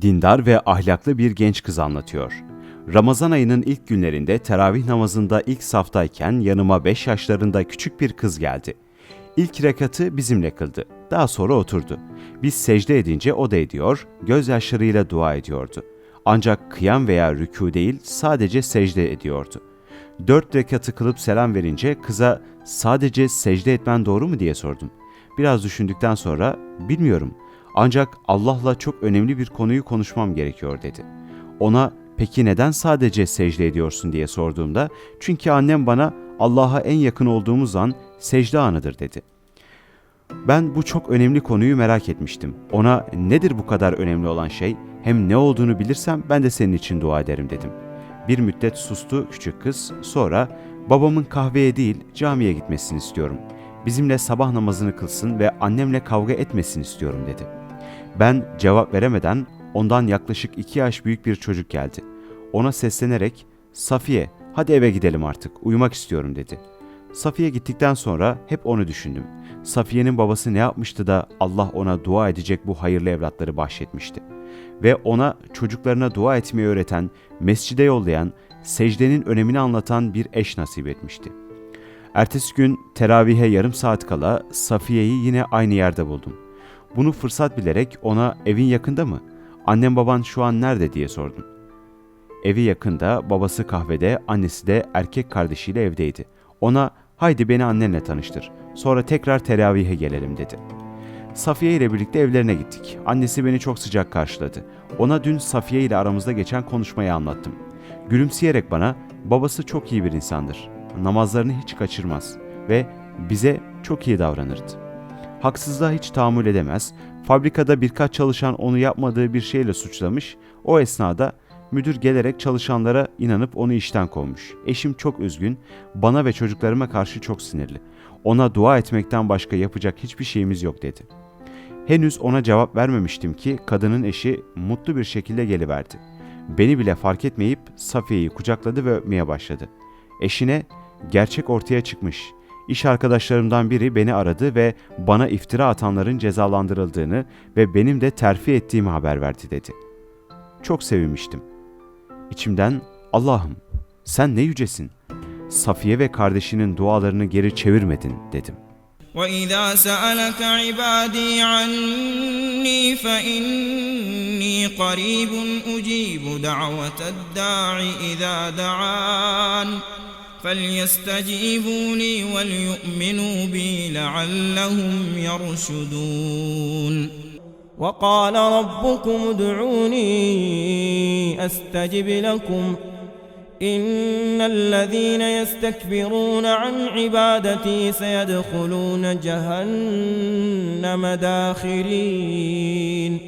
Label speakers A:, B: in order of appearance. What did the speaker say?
A: dindar ve ahlaklı bir genç kız anlatıyor. Ramazan ayının ilk günlerinde teravih namazında ilk saftayken yanıma 5 yaşlarında küçük bir kız geldi. İlk rekatı bizimle kıldı. Daha sonra oturdu. Biz secde edince o da ediyor, gözyaşlarıyla dua ediyordu. Ancak kıyam veya rükû değil, sadece secde ediyordu. Dört rekatı kılıp selam verince kıza sadece secde etmen doğru mu diye sordum. Biraz düşündükten sonra bilmiyorum ancak Allah'la çok önemli bir konuyu konuşmam gerekiyor dedi. Ona peki neden sadece secde ediyorsun diye sorduğumda çünkü annem bana Allah'a en yakın olduğumuz an secde anıdır dedi. Ben bu çok önemli konuyu merak etmiştim. Ona nedir bu kadar önemli olan şey? Hem ne olduğunu bilirsem ben de senin için dua ederim dedim. Bir müddet sustu küçük kız. Sonra babamın kahveye değil camiye gitmesini istiyorum. Bizimle sabah namazını kılsın ve annemle kavga etmesin istiyorum dedi. Ben cevap veremeden ondan yaklaşık iki yaş büyük bir çocuk geldi. Ona seslenerek Safiye hadi eve gidelim artık uyumak istiyorum dedi. Safiye gittikten sonra hep onu düşündüm. Safiye'nin babası ne yapmıştı da Allah ona dua edecek bu hayırlı evlatları bahşetmişti. Ve ona çocuklarına dua etmeyi öğreten, mescide yollayan, secdenin önemini anlatan bir eş nasip etmişti. Ertesi gün teravihe yarım saat kala Safiye'yi yine aynı yerde buldum. Bunu fırsat bilerek ona evin yakında mı? Annem baban şu an nerede diye sordum. Evi yakında, babası kahvede, annesi de erkek kardeşiyle evdeydi. Ona haydi beni annenle tanıştır. Sonra tekrar teravihe gelelim dedi. Safiye ile birlikte evlerine gittik. Annesi beni çok sıcak karşıladı. Ona dün Safiye ile aramızda geçen konuşmayı anlattım. Gülümseyerek bana babası çok iyi bir insandır. Namazlarını hiç kaçırmaz ve bize çok iyi davranırdı. Haksızlığa hiç tahammül edemez. Fabrikada birkaç çalışan onu yapmadığı bir şeyle suçlamış. O esnada müdür gelerek çalışanlara inanıp onu işten kovmuş. Eşim çok üzgün, bana ve çocuklarıma karşı çok sinirli. Ona dua etmekten başka yapacak hiçbir şeyimiz yok dedi. Henüz ona cevap vermemiştim ki kadının eşi mutlu bir şekilde geliverdi. Beni bile fark etmeyip Safiye'yi kucakladı ve öpmeye başladı. Eşine gerçek ortaya çıkmış. İş arkadaşlarımdan biri beni aradı ve bana iftira atanların cezalandırıldığını ve benim de terfi ettiğimi haber verdi dedi. Çok sevinmiştim. İçimden Allah'ım sen ne yücesin. Safiye ve kardeşinin dualarını geri çevirmedin dedim.
B: وإذا سألك عبادي عني فإني قريب أجيب دعوة الداع إذا دعان فليستجيبوا لي وليؤمنوا بي لعلهم يرشدون.
C: وقال ربكم ادعوني أستجب لكم. إن الذين يستكبرون عن عبادتي سيدخلون جهنم داخرين.